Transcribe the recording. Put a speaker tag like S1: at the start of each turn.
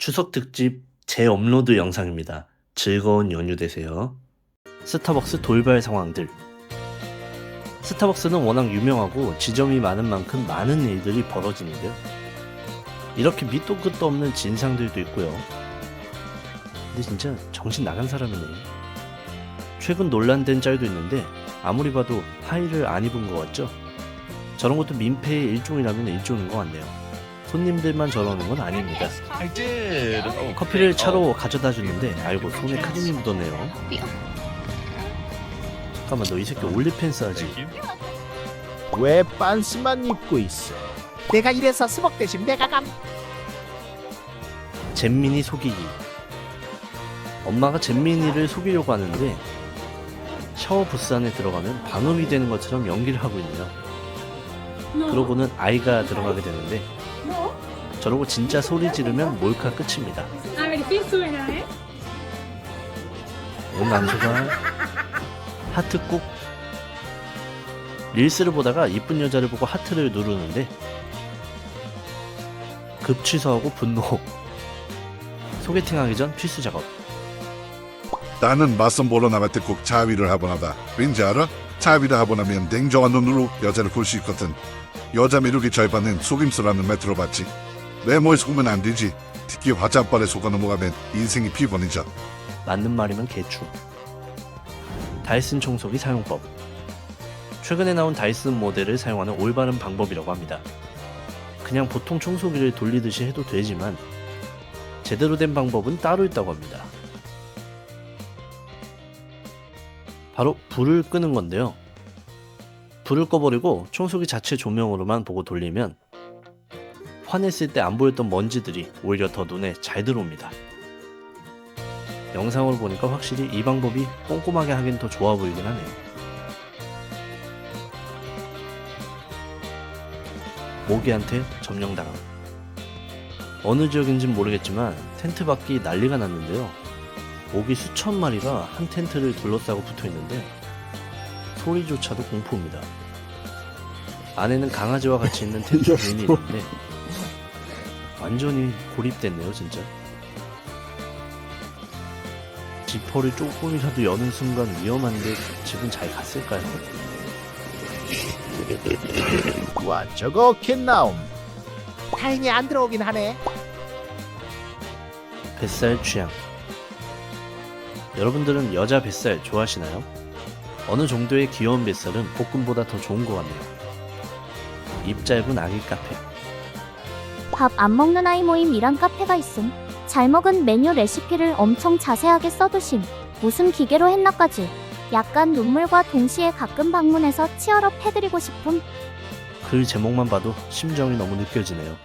S1: 추석 특집 재업로드 영상입니다. 즐거운 연휴 되세요. 스타벅스 돌발 상황들. 스타벅스는 워낙 유명하고 지점이 많은 만큼 많은 일들이 벌어지는데요. 이렇게 밑도 끝도 없는 진상들도 있고요. 근데 진짜 정신 나간 사람이네. 최근 논란된 짤도 있는데 아무리 봐도 하의를 안 입은 것 같죠? 저런 것도 민폐의 일종이라면 일종인 것 같네요. 손님들만 저러는 건 아닙니다.
S2: I did.
S1: 커피를. 차로 가져다 주는데 알고 손에 크림이 묻었네요. 잠깐만 너 이 새끼 올리팬스 하지?
S3: 왜 빤스만 입고 있어?
S4: 내가 이래서 수박 대신 내가 감.
S1: 잼민이 속이기. 엄마가 잼민이를 속이려고 하는데 샤워 부스 안에 들어가면 방음이 되는 것처럼 연기를 하고 있네요. 그러고는 아이가 들어가게 되는데 저러고 진짜 소리 지르면 몰카 끝입니다.
S5: A ver, ¿qué suena, eh?
S1: 온 남수가 하트 꾹 릴스를 보다가 이쁜 여자를 보고 하트를 누르는데 급 취소하고 분노 소개팅하기 전 필수 작업
S6: 나는 맞선 보러 나갈 때꼭 자위를 하곤 하다. 왠지 알아? 자위를 하고 나면 냉정한 눈으로 여자를 볼 수 있거든. 여자 매력의 절반은 속임수라는 말 들어 봤지? 외모에 속으면 안 되지. 특히 화장빨에 속아 넘어가면 인생이 피곤해져.
S1: 맞는 말이면 개추 다이슨 청소기 사용법 최근에 나온 다이슨 모델을 사용하는 올바른 방법이라고 합니다 그냥 보통 청소기를 돌리듯이 해도 되지만 제대로 된 방법은 따로 있다고 합니다 바로 불을 끄는 건데요 불을 꺼버리고 청소기 자체 조명으로만 보고 돌리면 화냈을 때 안 보였던 먼지들이 오히려 더 눈에 잘 들어옵니다 영상으로 보니까 확실히 이 방법이 꼼꼼하게 하긴 더 좋아 보이긴 하네요. 모기한테 점령당함. 어느 지역인진 모르겠지만 텐트 밖이 난리가 났는데요. 모기 수천 마리가 한 텐트를 둘러싸고 붙어 있는데 소리조차도 공포입니다. 안에는 강아지와 같이 있는 텐트 주인이 있는데 완전히 고립됐네요, 진짜. 지퍼를 조금이라도 여는 순간 위험한데 집은 잘 갔을까요?
S3: 와 저거 캔나움.
S4: 다행히 안 들어오긴 하네.
S1: 뱃살 취향. 여러분들은 여자 뱃살 좋아하시나요? 어느 정도의 귀여운 뱃살은 볶음보다 더 좋은 것 같네요. 입 짧은 아기 카페.
S7: 밥 안 먹는 아이 모임 이란 카페가 있음. 잘 먹은 메뉴 레시피를 엄청 자세하게 써두심. 무슨 기계로 했나까지. 약간 눈물과 동시에 가끔 방문해서 치얼업 해드리고 싶음.
S1: 글 제목만 봐도 심정이 너무 느껴지네요.